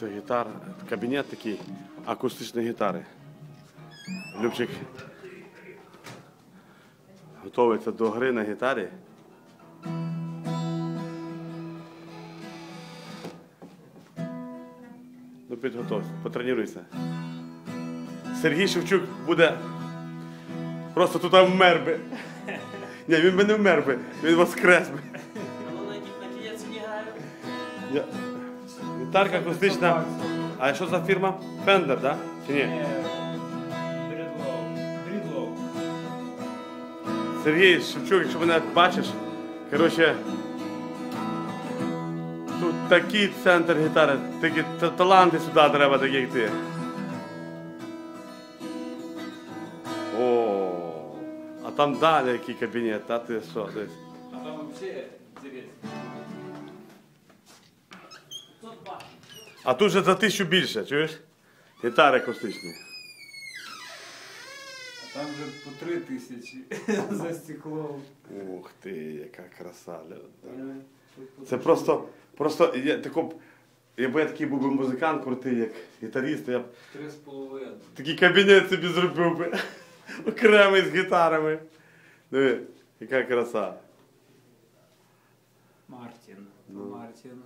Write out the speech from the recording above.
Це гітар, кабінет такий, акустичні гітари. Любчик готується до гри на гітарі. Ну, підготовся, потренуйся. Сергій Шевчук буде просто тут вмер би. Ні, він би не вмер би, він воскрес би. Я... Гітарка акустична. А що за фірма? Fender, да? Чи ні? Брідлоу. Сергій Шевчук, якщо мене бачиш, коротше, тут такий центр гітари, такі та- таланти сюди треба, такі як ти. О, а там далі який кабінет, а ти що. А там вообще интересно. Тут бачиш. А тут же за тисячу більше, чуєш? Гітари акустичні. А там же по три тисячі за стеклом. Ух ти, яка краса. Це просто, просто я тако, якби я такий був би музикант крутий, як гітаріст, я б Три з половиною. такий кабінет собі зробив би. Окремий з гітарами. Диви, яка краса. Мартін. Ну. Мартін.